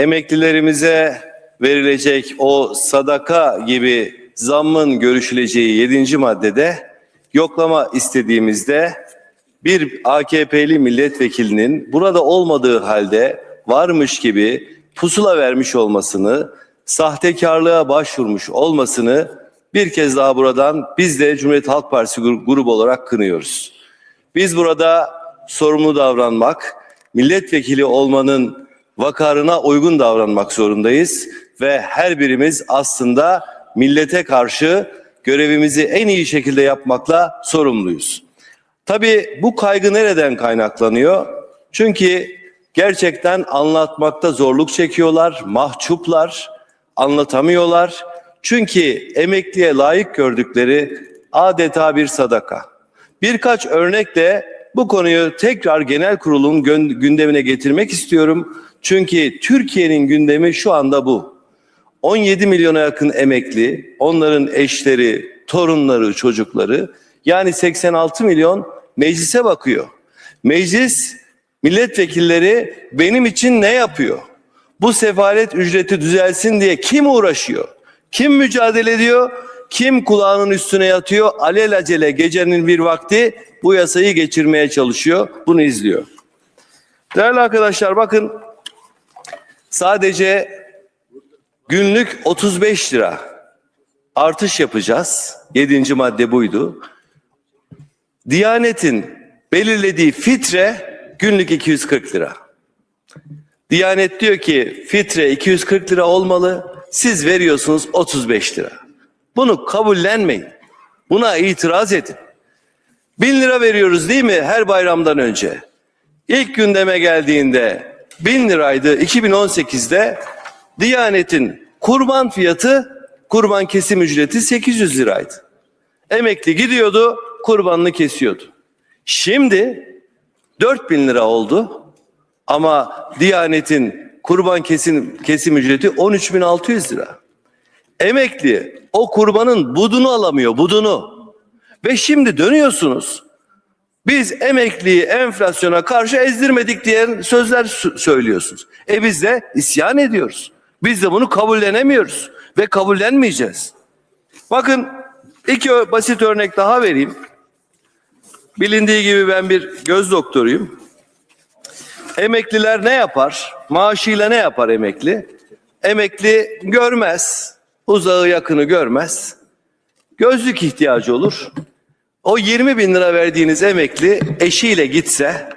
emeklilerimize verilecek o sadaka gibi zammın görüşüleceği 7. maddede yoklama istediğimizde bir AKP'li milletvekilinin burada olmadığı halde varmış gibi pusula vermiş olmasını, sahtekarlığa başvurmuş olmasını bir kez daha buradan biz de Cumhuriyet Halk Partisi gru- grubu olarak kınıyoruz. Biz burada sorumlu davranmak, milletvekili olmanın vakarına uygun davranmak zorundayız ve her birimiz aslında millete karşı görevimizi en iyi şekilde yapmakla sorumluyuz. Tabii bu kaygı nereden kaynaklanıyor? Çünkü gerçekten anlatmakta zorluk çekiyorlar, mahcuplar, anlatamıyorlar. Çünkü emekliye layık gördükleri adeta bir sadaka. Birkaç örnekle bu konuyu tekrar genel kurulun gündemine getirmek istiyorum. Çünkü Türkiye'nin gündemi şu anda bu. 17 milyona yakın emekli, onların eşleri, torunları, çocukları yani 86 milyon meclise bakıyor. Meclis milletvekilleri benim için ne yapıyor? Bu sefalet ücreti düzelsin diye kim uğraşıyor? Kim mücadele ediyor? Kim kulağının üstüne yatıyor? Alelacele gecenin bir vakti bu yasayı geçirmeye çalışıyor. Bunu izliyor. Değerli arkadaşlar bakın sadece Günlük 35 lira artış yapacağız. Yedinci madde buydu. Diyanet'in belirlediği fitre günlük 240 lira. Diyanet diyor ki fitre 240 lira olmalı. Siz veriyorsunuz 35 lira. Bunu kabullenmeyin. Buna itiraz edin. 1000 lira veriyoruz değil mi her bayramdan önce? İlk gündeme geldiğinde 1000 liraydı 2018'de Diyanet'in kurban fiyatı, kurban kesim ücreti 800 liraydı. Emekli gidiyordu, kurbanını kesiyordu. Şimdi 4000 lira oldu ama Diyanet'in kurban kesim, kesim ücreti 13.600 lira. Emekli o kurbanın budunu alamıyor, budunu. Ve şimdi dönüyorsunuz. Biz emekliyi enflasyona karşı ezdirmedik diyen sözler sö- söylüyorsunuz. E biz de isyan ediyoruz. Biz de bunu kabullenemiyoruz ve kabullenmeyeceğiz. Bakın iki basit örnek daha vereyim. Bilindiği gibi ben bir göz doktoruyum. Emekliler ne yapar? Maaşıyla ne yapar emekli? Emekli görmez. Uzağı yakını görmez. Gözlük ihtiyacı olur. O 20 bin lira verdiğiniz emekli eşiyle gitse,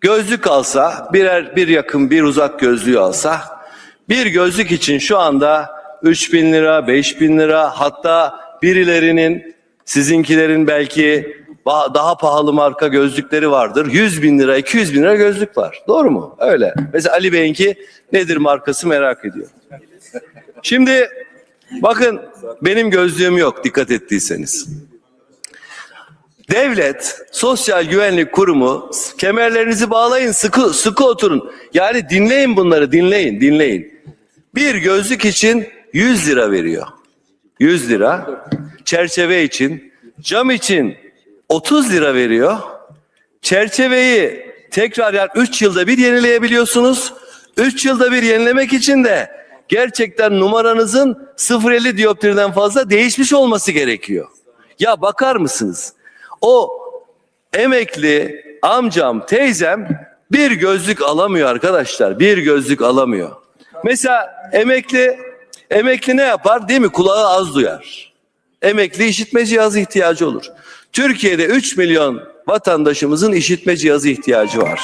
gözlük alsa, birer bir yakın bir uzak gözlüğü alsa, bir gözlük için şu anda 3 bin lira, 5 bin lira hatta birilerinin sizinkilerin belki daha pahalı marka gözlükleri vardır. 100 bin lira, 200 bin lira gözlük var. Doğru mu? Öyle. Mesela Ali Bey'inki nedir markası merak ediyor. Şimdi bakın benim gözlüğüm yok dikkat ettiyseniz. Devlet, Sosyal Güvenlik Kurumu kemerlerinizi bağlayın, sıkı sıkı oturun. Yani dinleyin bunları, dinleyin, dinleyin. Bir gözlük için 100 lira veriyor. 100 lira. Çerçeve için, cam için 30 lira veriyor. Çerçeveyi tekrar yani 3 yılda bir yenileyebiliyorsunuz. 3 yılda bir yenilemek için de gerçekten numaranızın 0.50 dioptriden fazla değişmiş olması gerekiyor. Ya bakar mısınız? O emekli amcam, teyzem bir gözlük alamıyor arkadaşlar. Bir gözlük alamıyor. Mesela emekli emekli ne yapar? Değil mi? Kulağı az duyar. Emekli işitme cihazı ihtiyacı olur. Türkiye'de 3 milyon vatandaşımızın işitme cihazı ihtiyacı var.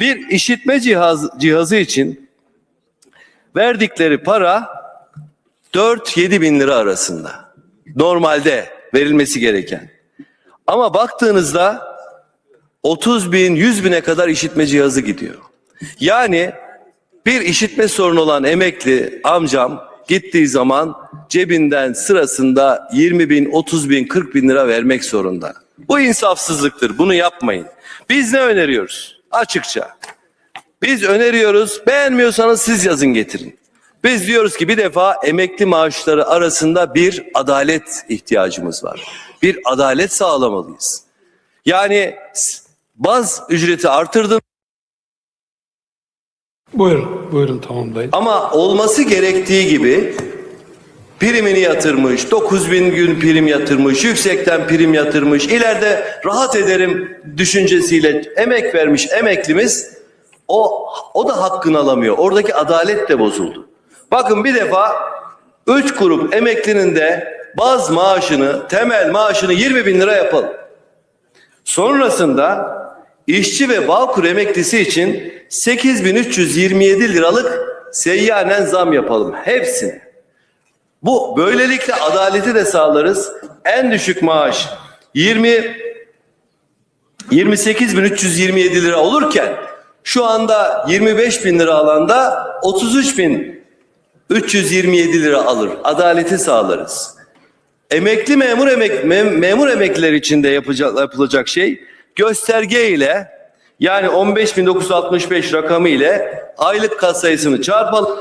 Bir işitme cihaz, cihazı için verdikleri para 4-7 bin lira arasında. Normalde verilmesi gereken. Ama baktığınızda 30 bin, 100 bine kadar işitme cihazı gidiyor. Yani bir işitme sorunu olan emekli amcam gittiği zaman cebinden sırasında 20 bin, 30 bin, 40 bin lira vermek zorunda. Bu insafsızlıktır. Bunu yapmayın. Biz ne öneriyoruz? Açıkça. Biz öneriyoruz. Beğenmiyorsanız siz yazın getirin. Biz diyoruz ki bir defa emekli maaşları arasında bir adalet ihtiyacımız var. Bir adalet sağlamalıyız. Yani baz ücreti artırdın. Buyurun, buyurun tamamlayın. Ama olması gerektiği gibi primini yatırmış, 9000 gün prim yatırmış, yüksekten prim yatırmış, ileride rahat ederim düşüncesiyle emek vermiş emeklimiz o, o da hakkını alamıyor. Oradaki adalet de bozuldu. Bakın bir defa 3 grup emeklinin de baz maaşını, temel maaşını 20 bin lira yapalım. Sonrasında işçi ve Bağkur emeklisi için 8327 liralık seyyanen zam yapalım. Hepsini. Bu böylelikle adaleti de sağlarız. En düşük maaş 20 28.327 lira olurken şu anda 25 bin lira alanda 33 bin 327 lira alır. Adaleti sağlarız. Emekli memur emek mem- memur emekliler için de yapacak yapılacak şey gösterge ile yani 15.965 rakamı ile aylık kat sayısını çarpalım.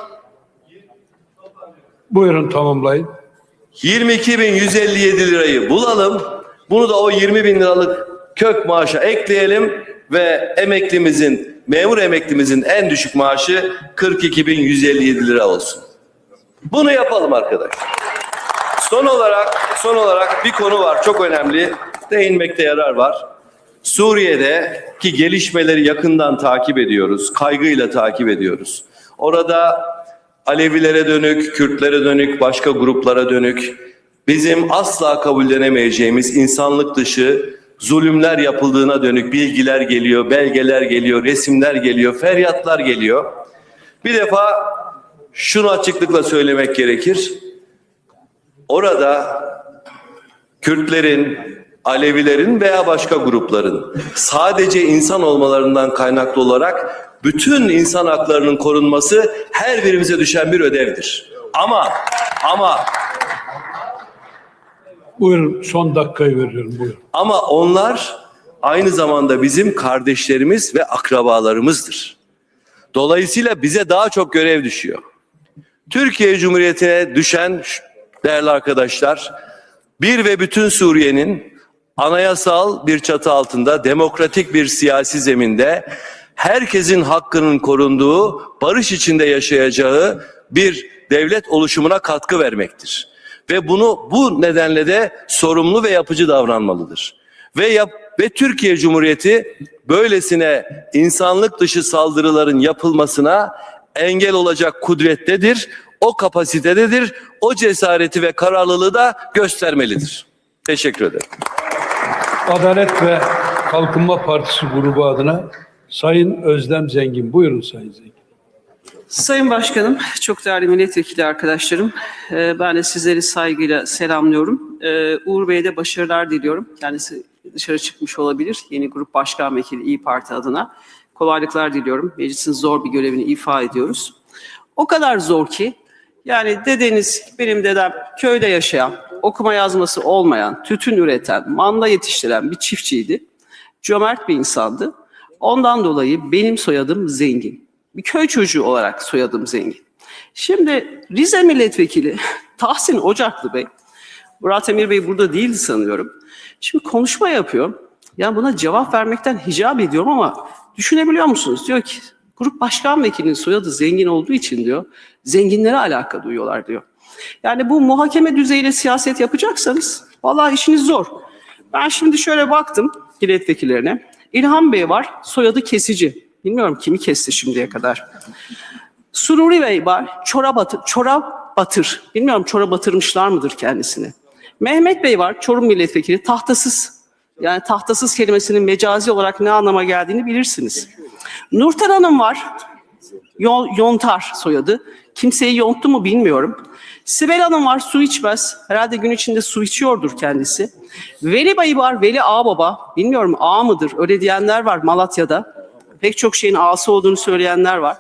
Buyurun tamamlayın. 22.157 lirayı bulalım. Bunu da o 20 bin liralık kök maaşa ekleyelim ve emeklimizin, memur emeklimizin en düşük maaşı 42.157 lira olsun. Bunu yapalım arkadaşlar. Son olarak, son olarak bir konu var çok önemli. Değinmekte yarar var. Suriye'deki gelişmeleri yakından takip ediyoruz. Kaygıyla takip ediyoruz. Orada Alevilere dönük, Kürtlere dönük, başka gruplara dönük bizim asla kabullenemeyeceğimiz insanlık dışı zulümler yapıldığına dönük bilgiler geliyor, belgeler geliyor, resimler geliyor, feryatlar geliyor. Bir defa şunu açıklıkla söylemek gerekir. Orada Kürtlerin, Alevilerin veya başka grupların sadece insan olmalarından kaynaklı olarak bütün insan haklarının korunması her birimize düşen bir ödevdir. Ama ama Buyurun son dakikayı veriyorum buyurun. ama onlar aynı zamanda bizim kardeşlerimiz ve akrabalarımızdır. Dolayısıyla bize daha çok görev düşüyor. Türkiye Cumhuriyeti'ne düşen değerli arkadaşlar bir ve bütün Suriye'nin anayasal bir çatı altında demokratik bir siyasi zeminde herkesin hakkının korunduğu, barış içinde yaşayacağı bir devlet oluşumuna katkı vermektir. Ve bunu bu nedenle de sorumlu ve yapıcı davranmalıdır. Ve yap ve Türkiye Cumhuriyeti böylesine insanlık dışı saldırıların yapılmasına engel olacak kudrettedir, o kapasitededir, o cesareti ve kararlılığı da göstermelidir. Teşekkür ederim. Adalet ve Kalkınma Partisi grubu adına Sayın Özlem Zengin. Buyurun Sayın Zengin. Sayın Başkanım, çok değerli milletvekili arkadaşlarım, e, ben de sizleri saygıyla selamlıyorum. E, Uğur Bey'e de başarılar diliyorum. Kendisi dışarı çıkmış olabilir, yeni grup başkan vekili İyi Parti adına. Kolaylıklar diliyorum. Meclisin zor bir görevini ifa ediyoruz. O kadar zor ki, yani dedeniz, benim dedem köyde yaşayan, okuma yazması olmayan, tütün üreten, manda yetiştiren bir çiftçiydi. Cömert bir insandı. Ondan dolayı benim soyadım zengin. Bir köy çocuğu olarak soyadım zengin. Şimdi Rize Milletvekili Tahsin Ocaklı Bey, Murat Emir Bey burada değildi sanıyorum. Şimdi konuşma yapıyor. Yani buna cevap vermekten hicap ediyorum ama düşünebiliyor musunuz? Diyor ki grup başkan vekilinin soyadı zengin olduğu için diyor, zenginlere alaka duyuyorlar diyor. Yani bu muhakeme düzeyiyle siyaset yapacaksanız vallahi işiniz zor. Ben şimdi şöyle baktım milletvekillerine. İlhan Bey var, soyadı Kesici. Bilmiyorum kimi kesti şimdiye kadar. Sururi Bey var, çorap batır, çorap batır. Bilmiyorum çorap batırmışlar mıdır kendisini. Mehmet Bey var, Çorum milletvekili, tahtasız. Yani tahtasız kelimesinin mecazi olarak ne anlama geldiğini bilirsiniz. Nurten Hanım var, Yon- Yontar soyadı. Kimseyi yonttu mu bilmiyorum. Sibel Hanım var su içmez. Herhalde gün içinde su içiyordur kendisi. Veli Bey var Veli Ağbaba. Bilmiyorum ağa mıdır öyle diyenler var Malatya'da. Pek çok şeyin ağası olduğunu söyleyenler var.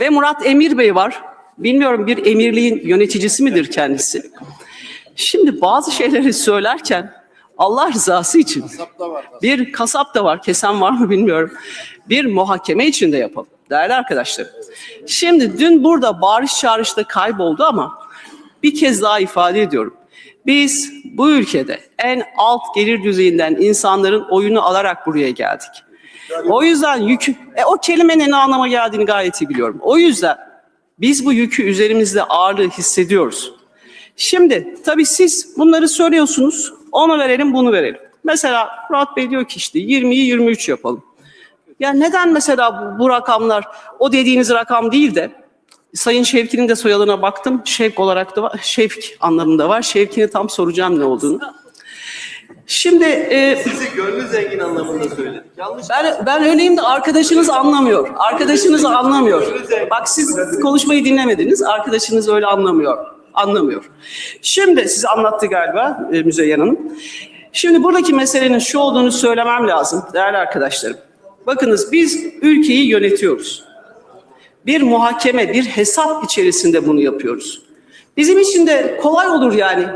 Ve Murat Emir Bey var. Bilmiyorum bir emirliğin yöneticisi midir kendisi. Şimdi bazı şeyleri söylerken Allah rızası için bir kasap da var, kesen var mı bilmiyorum. Bir muhakeme içinde yapalım. Değerli arkadaşlarım. Şimdi dün burada bağırış çağrışta kayboldu ama bir kez daha ifade ediyorum. Biz bu ülkede en alt gelir düzeyinden insanların oyunu alarak buraya geldik. O yüzden yükü, e, o kelimenin ne anlama geldiğini gayet iyi biliyorum. O yüzden biz bu yükü üzerimizde ağırlığı hissediyoruz. Şimdi tabii siz bunları söylüyorsunuz. Onu verelim, bunu verelim. Mesela Murat Bey diyor ki işte 20'yi 23 yapalım. Ya neden mesela bu, bu rakamlar o dediğiniz rakam değil de Sayın Şevki'nin de soyadına baktım. Şevk olarak da var, Şevk anlamında var. Şevki'ne tam soracağım ne olduğunu. Şimdi e, Sizi gönlü zengin anlamında söyledik. Yanlış. ben ben öyleyim de arkadaşınız anlamıyor. Arkadaşınız anlamıyor. Bak siz konuşmayı dinlemediniz. Arkadaşınız öyle anlamıyor. Anlamıyor. Şimdi size anlattı galiba e, Müzeyyen Hanım. Şimdi buradaki meselenin şu olduğunu söylemem lazım değerli arkadaşlarım. Bakınız biz ülkeyi yönetiyoruz. Bir muhakeme, bir hesap içerisinde bunu yapıyoruz. Bizim için de kolay olur yani.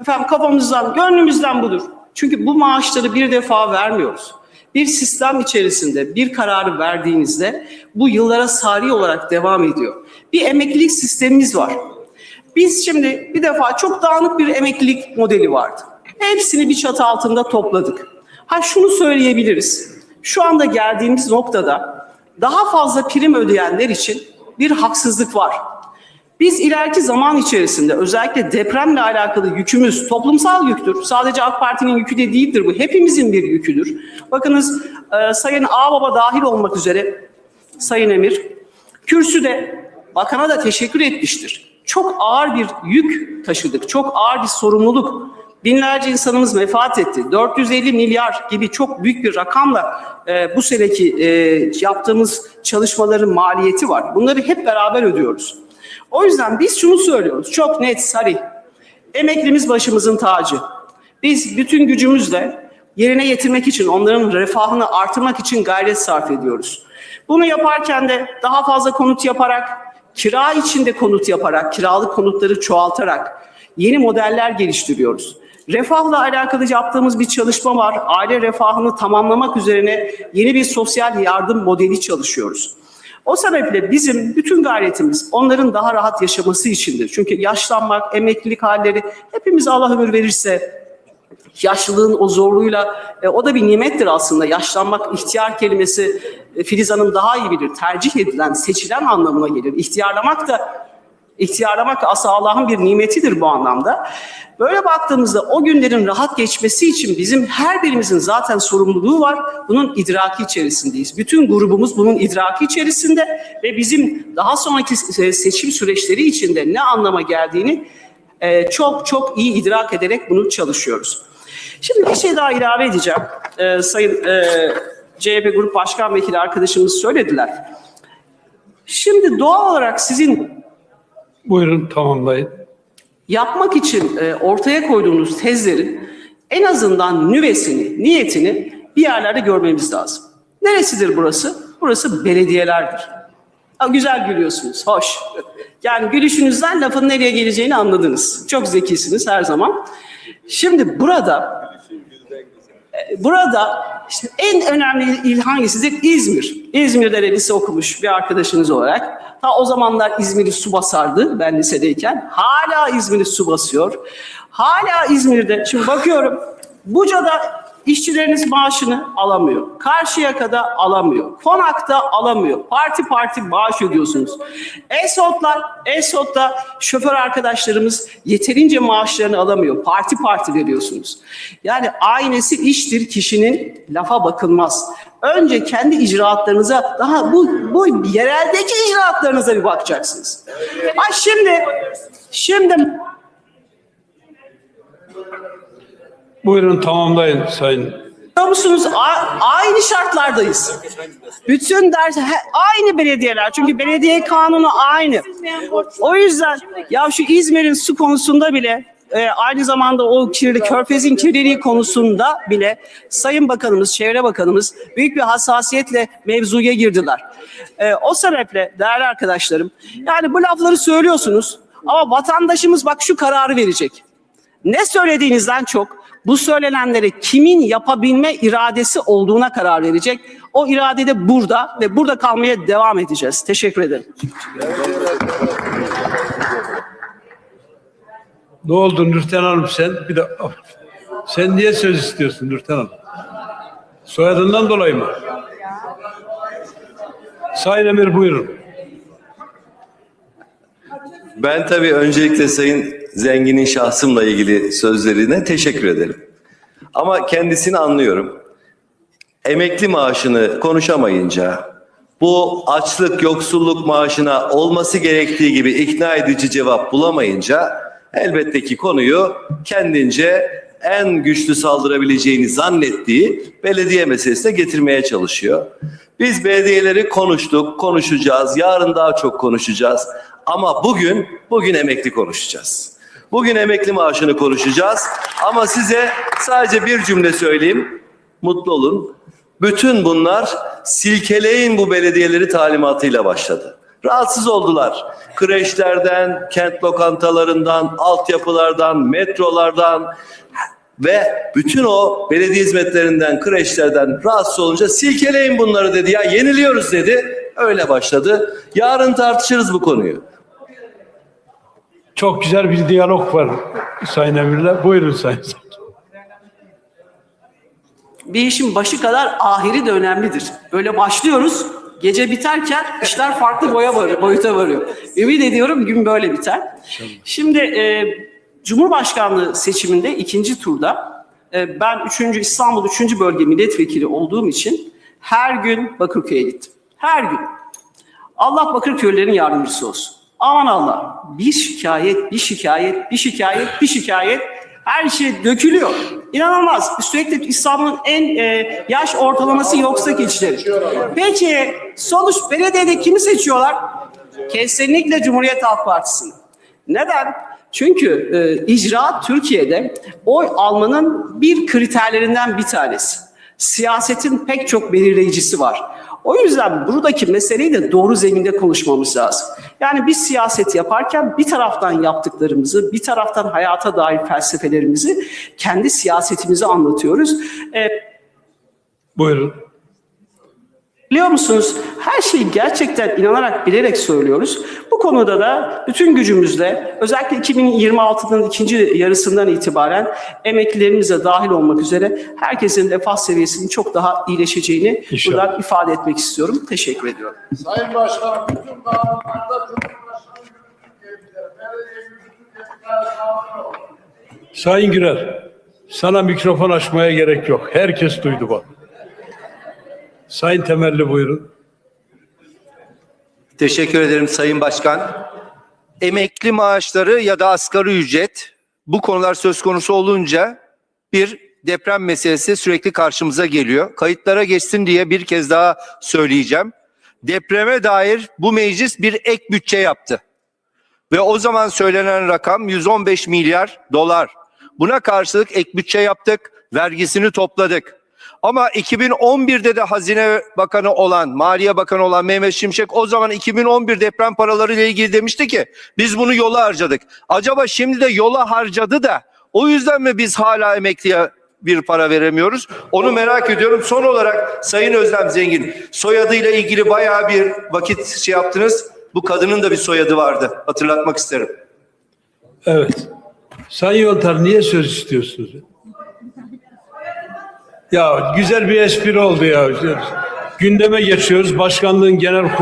Efendim kafamızdan, gönlümüzden budur. Çünkü bu maaşları bir defa vermiyoruz. Bir sistem içerisinde bir kararı verdiğinizde bu yıllara sari olarak devam ediyor. Bir emeklilik sistemimiz var. Biz şimdi bir defa çok dağınık bir emeklilik modeli vardı. Hepsini bir çatı altında topladık. Ha şunu söyleyebiliriz. Şu anda geldiğimiz noktada daha fazla prim ödeyenler için bir haksızlık var. Biz ileriki zaman içerisinde özellikle depremle alakalı yükümüz toplumsal yüktür. Sadece AK Parti'nin yükü de değildir bu. Hepimizin bir yüküdür. Bakınız e, Sayın Ağbaba dahil olmak üzere Sayın Emir kürsüde bakana da teşekkür etmiştir. Çok ağır bir yük taşıdık. Çok ağır bir sorumluluk. Binlerce insanımız vefat etti. 450 milyar gibi çok büyük bir rakamla e, bu seneki e, yaptığımız çalışmaların maliyeti var. Bunları hep beraber ödüyoruz. O yüzden biz şunu söylüyoruz. Çok net, sarih. Emeklimiz başımızın tacı. Biz bütün gücümüzle yerine getirmek için, onların refahını artırmak için gayret sarf ediyoruz. Bunu yaparken de daha fazla konut yaparak, kira içinde konut yaparak, kiralık konutları çoğaltarak yeni modeller geliştiriyoruz. Refahla alakalı yaptığımız bir çalışma var. Aile refahını tamamlamak üzerine yeni bir sosyal yardım modeli çalışıyoruz. O sebeple bizim bütün gayretimiz onların daha rahat yaşaması içindir. Çünkü yaşlanmak, emeklilik halleri hepimiz Allah ömür verirse yaşlılığın o zorluğuyla e, o da bir nimettir aslında. Yaşlanmak, ihtiyar kelimesi e, Filiz Hanım daha iyi bilir. Tercih edilen, seçilen anlamına gelir. İhtiyarlamak da İhtiyarlamak aslında Allah'ın bir nimetidir bu anlamda. Böyle baktığımızda o günlerin rahat geçmesi için bizim her birimizin zaten sorumluluğu var. Bunun idraki içerisindeyiz. Bütün grubumuz bunun idraki içerisinde ve bizim daha sonraki se- seçim süreçleri içinde ne anlama geldiğini e, çok çok iyi idrak ederek bunu çalışıyoruz. Şimdi bir şey daha ilave edeceğim. E, Sayın e, CHP Grup Başkan Vekili arkadaşımız söylediler. Şimdi doğal olarak sizin Buyurun tamamlayın. yapmak için e, ortaya koyduğunuz tezlerin en azından nüvesini, niyetini bir yerlerde görmemiz lazım. Neresidir burası? Burası belediyelerdir. Güzel gülüyorsunuz, hoş. Yani gülüşünüzden lafın nereye geleceğini anladınız. Çok zekisiniz her zaman. Şimdi burada e, Burada işte en önemli il hangisidir? İzmir. İzmir'de de lise okumuş bir arkadaşınız olarak. Ta o zamanlar İzmir'i su basardı ben lisedeyken. Hala İzmir'i su basıyor. Hala İzmir'de. Şimdi bakıyorum Buca'da işçileriniz maaşını alamıyor. Karşıyaka'da alamıyor. Konak'ta alamıyor. Parti parti maaş ödüyorsunuz. Esotlar, Esot'ta şoför arkadaşlarımız yeterince maaşlarını alamıyor. Parti parti veriyorsunuz. Yani aynesi iştir kişinin lafa bakılmaz. Önce kendi icraatlarınıza daha bu, bu yereldeki icraatlarınıza bir bakacaksınız. Ay şimdi şimdi Buyurun tamamlayın sayın. Biliyor musunuz? A- aynı şartlardayız. Bütün ders he- aynı belediyeler. Çünkü belediye kanunu aynı. O yüzden ya şu İzmir'in su konusunda bile e, aynı zamanda o kirli körfezin kirliliği konusunda bile Sayın Bakanımız, Çevre Bakanımız büyük bir hassasiyetle mevzuya girdiler. E, o sebeple değerli arkadaşlarım yani bu lafları söylüyorsunuz ama vatandaşımız bak şu kararı verecek. Ne söylediğinizden çok bu söylenenleri kimin yapabilme iradesi olduğuna karar verecek. O irade de burada ve burada kalmaya devam edeceğiz. Teşekkür ederim. Ne oldu Nurten Hanım sen? Bir de sen niye söz istiyorsun Nurten Hanım? Soyadından dolayı mı? Sayın Emir buyurun. Ben tabii öncelikle Sayın Zengin'in şahsımla ilgili sözlerine teşekkür ederim. Ama kendisini anlıyorum. Emekli maaşını konuşamayınca, bu açlık, yoksulluk maaşına olması gerektiği gibi ikna edici cevap bulamayınca elbette ki konuyu kendince en güçlü saldırabileceğini zannettiği belediye meselesine getirmeye çalışıyor. Biz belediyeleri konuştuk, konuşacağız, yarın daha çok konuşacağız. Ama bugün, bugün emekli konuşacağız. Bugün emekli maaşını konuşacağız. Ama size sadece bir cümle söyleyeyim. Mutlu olun. Bütün bunlar silkeleyin bu belediyeleri talimatıyla başladı. Rahatsız oldular. Kreşlerden, kent lokantalarından, altyapılardan, metrolardan ve bütün o belediye hizmetlerinden, kreşlerden rahatsız olunca silkeleyin bunları dedi. Ya yeniliyoruz dedi. Öyle başladı. Yarın tartışırız bu konuyu. Çok güzel bir diyalog var Sayın Emir'le. Buyurun Sayın. Bir işin başı kadar ahiri de önemlidir. Böyle başlıyoruz, gece biterken işler farklı boya var, boyuta varıyor. Ümit ediyorum gün böyle biter. Şimdi e, Cumhurbaşkanlığı seçiminde ikinci turda e, ben 3. İstanbul 3. Bölge Milletvekili olduğum için her gün Bakırköy'e gittim. Her gün. Allah Bakırköylülerin yardımcısı olsun. Aman Allah. Bir şikayet, bir şikayet, bir şikayet, bir şikayet. Her şey dökülüyor. İnanılmaz. Sürekli İstanbul'un en e, yaş ortalaması yoksa geçişleri. Peki sonuç belediyede kimi seçiyorlar? Kesinlikle Cumhuriyet Halk Partisi'ni. Neden? Çünkü e, icraat Türkiye'de oy almanın bir kriterlerinden bir tanesi. Siyasetin pek çok belirleyicisi var. O yüzden buradaki meseleyi de doğru zeminde konuşmamız lazım. Yani biz siyaset yaparken bir taraftan yaptıklarımızı, bir taraftan hayata dair felsefelerimizi, kendi siyasetimizi anlatıyoruz. E, Buyurun. Biliyor musunuz her şeyi gerçekten inanarak bilerek söylüyoruz. Bu konuda da bütün gücümüzle özellikle 2026'nın ikinci yarısından itibaren emeklilerimize dahil olmak üzere herkesin refah seviyesinin çok daha iyileşeceğini İnşallah. buradan ifade etmek istiyorum. Teşekkür ediyorum. Sayın Başkanım, bütün Cumhurbaşkanı yok. Sayın Gürer, sana mikrofon açmaya gerek yok. Herkes duydu bak. Sayın Temelli buyurun. Teşekkür ederim Sayın Başkan. Emekli maaşları ya da asgari ücret bu konular söz konusu olunca bir deprem meselesi sürekli karşımıza geliyor. Kayıtlara geçsin diye bir kez daha söyleyeceğim. Depreme dair bu meclis bir ek bütçe yaptı. Ve o zaman söylenen rakam 115 milyar dolar. Buna karşılık ek bütçe yaptık, vergisini topladık. Ama 2011'de de Hazine Bakanı olan, Maliye Bakanı olan Mehmet Şimşek o zaman 2011 deprem paraları ile ilgili demişti ki biz bunu yola harcadık. Acaba şimdi de yola harcadı da o yüzden mi biz hala emekliye bir para veremiyoruz? Onu merak ediyorum. Son olarak Sayın Özlem Zengin soyadıyla ilgili bayağı bir vakit şey yaptınız. Bu kadının da bir soyadı vardı. Hatırlatmak isterim. Evet. Sayın Yontar niye söz istiyorsunuz? Ya güzel bir espri oldu ya. Gündeme geçiyoruz. Başkanlığın genel kurulu